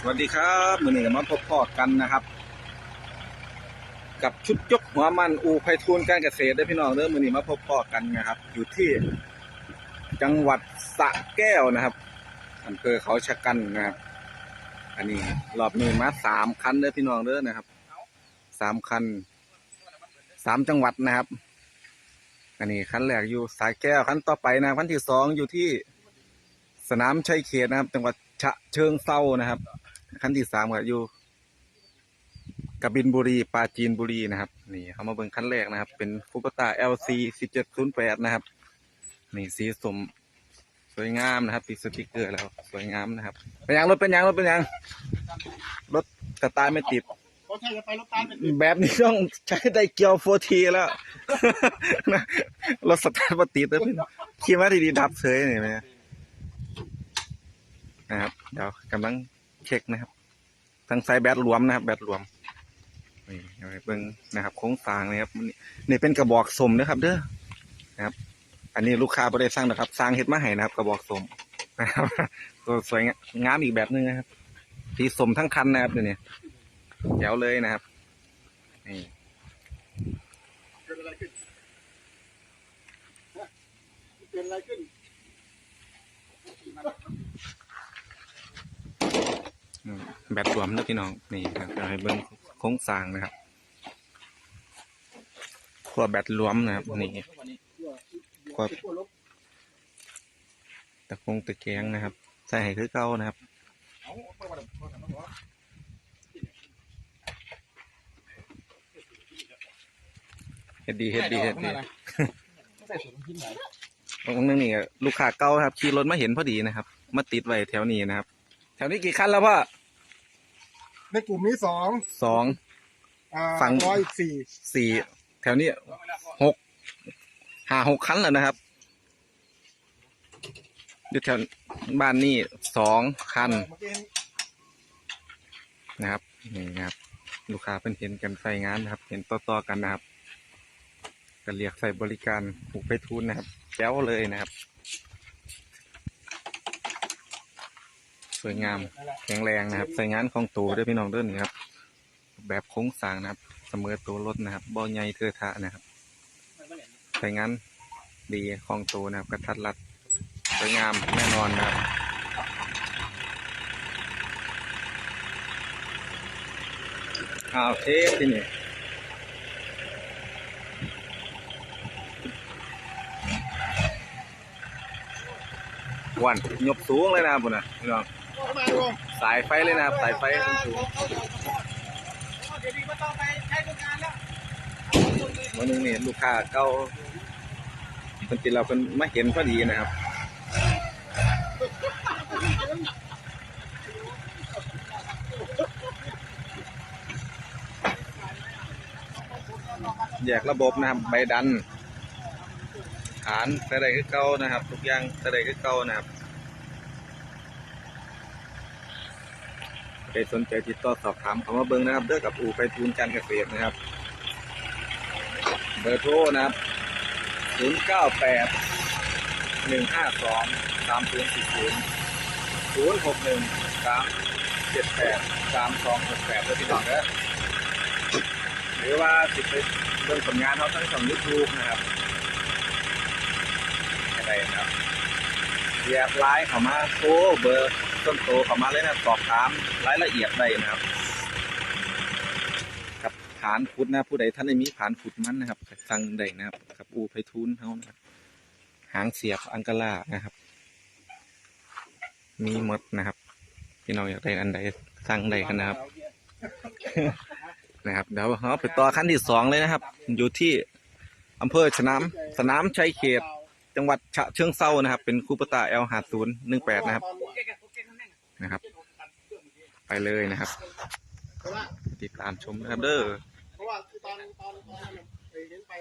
สวัสดีครับมือนี้ก็มาพบพ่อกันนะครับ กับชุดยกหัวมันอูไพฑูรย์การเกษตรได้พี่น้องเด้อมือนี้มาพบพ่อกันนะครับ อยู่ที่จังหวัดสระแก้วนะครับอำเภอเขาชะกันนะครับ อันนี้รอบนี้มาสามคันเด้อพี่น้องเด้อนะครับสามคันสามจังหวัดนะครับ อันนี้คันแรกอยู่สายแก้วคันต่อไปนะคันที่สองอยู่ที่สนามชัยเขตนะครับ จังหวัดฉะเชิงเซานะครับ ขั้นที่สามก็อยู่กบินบุรีปาจีนบุรีนะครับ นี่เขามาเบิ่งขั้นแรกนะครับ เป็นฟูปตา LC 1708 นะครับ นี่สีสมสวยงามนะครับ ติดสติกเกอร์แล้ว สวยงามนะครับ เป็นยังรถเป็นยังรถเป็นยังรถสตาร์ทไม่ติดรถไทยไปรถตามไปติดแบบนี้ต้องใช้ได้เกียวโฟทีแล้วรถสตาร์ทมาติดแล้วขี่มาดีๆดับเฉยนี่ไหมนะครับ เดี๋ยวกำลัง เช็คนะครับทางไซแบตรวมนะครับ แบตรวมนี่เอาไปเบิ่งนะครับ โค้งสร้างนะครับนี่เป็นกระบอกสมนะครับ เด้อนะครับ อันนี้ลูกค้าไม่ได้สร้างนะครับสร้างเฮ็ดมาให้นะครับ กระบอกสมนะครับตัวสวยงามอีกแบบหนึงนะครับสีสมทั้งคันนะครับเนี่ยวนี่เดี๋ยวเลยนะครับนี่เกิดอะไรขึ้นเกิดอะไรขึ้น อืม แบบรวมนะพี่น้องนี่ครับเอาให้เบิ้งโค้งสร้างนะครับขั้วแบตรวมนะครับนี่ขั้วบตะคงตะแกงนะครับ ใส่ให้คือเก่านะครับเฮ็ดดีเฮ็ดดีเฮ็ดดีตรงนึงนี่ลูกค้าเก่าครับขี่รถมาเห็นพอดีนะครับ มาติดไว้แถวนี้นะครับ แถวนี้กี่คันแล้วพ่อ ในกลุ่มนี้สองสอง อ่าฝั่ง ร้อยอีกสี่สี่แถวนี้หกห้าหกคันแล้วนะครับอยู่แถวบ้านนี่สองคัน เมื่อกี้นะครับนี่นะครับ ลูกค้าเป็นเห็นกันใส่งานนะครับ เห็นต่อๆกันนะครับก็เรียกใส่บริการผูกไปทุนนะครับแจ้วเลยนะครับ วยงาม แข็งแรงนะครับใส่งานของตัวด้วยพี่น้องเด้วยนี่ครับ แบบโค้งสร้างนะครับ เสมอตัวรถนะครับบ่อใหญ่เทือทะนะครับใส่งานดีของตัวนะครับ กระทัดรัดสวยงามแน่นอนนะครับอ่าโอเคที่นี่วันยกสูงเลยนะครับพุ่นนะพี่น้องเข้ามาดู สายไฟเลยนะครับ สายไฟสูงสูงเดี๋ยวดีไม่ต้องไปใช้บริการแล้ววันหนึงนี่ลูกค้าเก่าคนที่เราเป็นมาเห็นพอดีนะครับแยกระบบนะครับใบดันฐานแต่ใดคือเก่านะครับ ทุกอย่างแต่ใดคือเก่านะครับ ใครสนใจติดต่อสอบถามเขามาเบิ้งนะครับเด้อกับอู่ไปทูนการเกษตรนะครับ เบอร์โทรนะครับ 0 9 8 1 5 2 3 0 4 0 0 6 1 3 7 8 3 2 6 8ด้วยพี่น้องเด้อหรือว่าติดไปเรื่องผลงานเขาทั้งสองยูทูบนะครับอะไรนะครับแยกไลน์เขามาโทรเบอร์ ต้นโตเขามาเลยนะสอบถามรายละเอียดได้นะครับ กับฐานขุดนะ ผู้ใดท่านได้มีฐานขุดมันนะครับสั่งได้นะครับกับอูไพทูนเขานะครับหางเสียบอังกล่านะครับ มีมดนะครับพี่น้องอยากได้อันใดสั่งได้กันนะครับ นะครับเดี๋ยวเราไปต่อขั้นที่สองเลยนะครับ อยู่ที่อำเภอสนามสนามชัยเขต จังหวัดฉะเชิงเซานะครับ เป็นคูปตาเอลหาศูนย์หนึ่งแปดนะครับ นะครับ ไปเลยนะครับ ติดตามชมนะครับเด้อเพราะว่าตอนตอนตอนเห็นไป